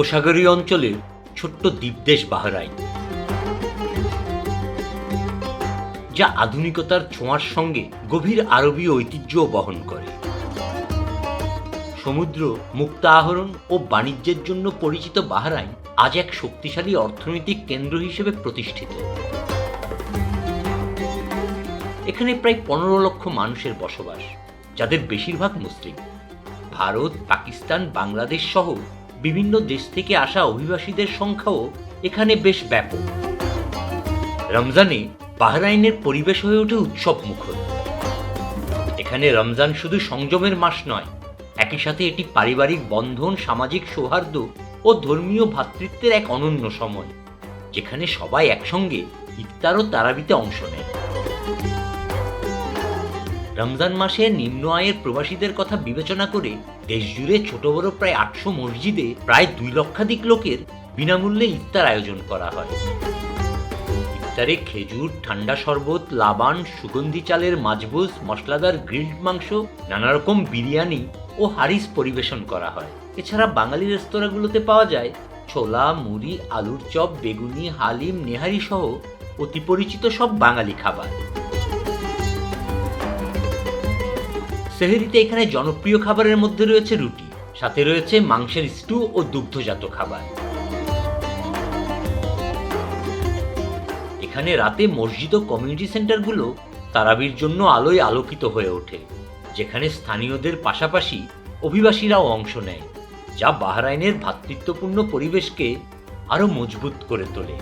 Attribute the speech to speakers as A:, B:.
A: উপসাগরীয় অঞ্চলের ছোট্ট দ্বীপদেশ বাহরাইন, যা আধুনিকতার ছোঁয়ার সঙ্গে গভীর আরবীয় ঐতিহ্যও বহন করে। সমুদ্র মুক্তা আহরণ ও বাণিজ্যের জন্য পরিচিত বাহরাইন আজ এক শক্তিশালী অর্থনৈতিক কেন্দ্র হিসেবে প্রতিষ্ঠিত। এখানে প্রায় পনেরো লক্ষ মানুষের বসবাস, যাদের বেশিরভাগ মুসলিম। ভারত, পাকিস্তান, বাংলাদেশ সহ বিভিন্ন দেশ থেকে আসা অভিবাসীদের সংখ্যাও এখানে বেশ ব্যাপক। রমজানে বাহরাইনের পরিবেশ হয়ে ওঠে উৎসব মুখর এখানে রমজান শুধু সংযমের মাস নয়, একই সাথে এটি পারিবারিক বন্ধন, সামাজিক সৌহার্দ্য ও ধর্মীয় ভ্রাতৃত্বের এক অনন্য সময়, যেখানে সবাই একসঙ্গে ইফতার ও তারাবিতে অংশ নেয়। রমজান মাসে নিম্ন আয়ের প্রবাসীদের কথা বিবেচনা করে দেশজুড়ে ছোট বড় প্রায় আটশো মসজিদে প্রায় দুই লক্ষাধিক লোকের বিনামূল্যে ইফতার আয়োজন করা হয়। ইফতারে খেজুর, ঠান্ডা শরবত, লাবান, সুগন্ধি চালের মাঝবুজ মশলাদার গ্রিলড মাংস নানা রকম বিরিয়ানি ও হারিস পরিবেশন করা হয়। এছাড়া বাঙালি রেস্তোরাঁগুলোতে পাওয়া যায় ছোলা, মুড়ি, আলুর চপ, বেগুনি, হালিম নেহারি সহ অতি পরিচিত সব বাঙালি খাবার। সেহেরিতে এখানে জনপ্রিয় খাবারের মধ্যে রয়েছে রুটি। সাথে রয়েছে মাংসের স্টু ও দুগ্ধজাত খাবার। এখানে রাতে মসজিদ ও কমিউনিটি সেন্টারগুলো তারাবির জন্য আলোয় আলোকিত হয়ে ওঠে, যেখানে স্থানীয়দের পাশাপাশি অভিবাসীরাও অংশ নেয়, যা বাহরাইনের ভ্রাতৃত্বপূর্ণ পরিবেশকে আরও মজবুত করে তোলে।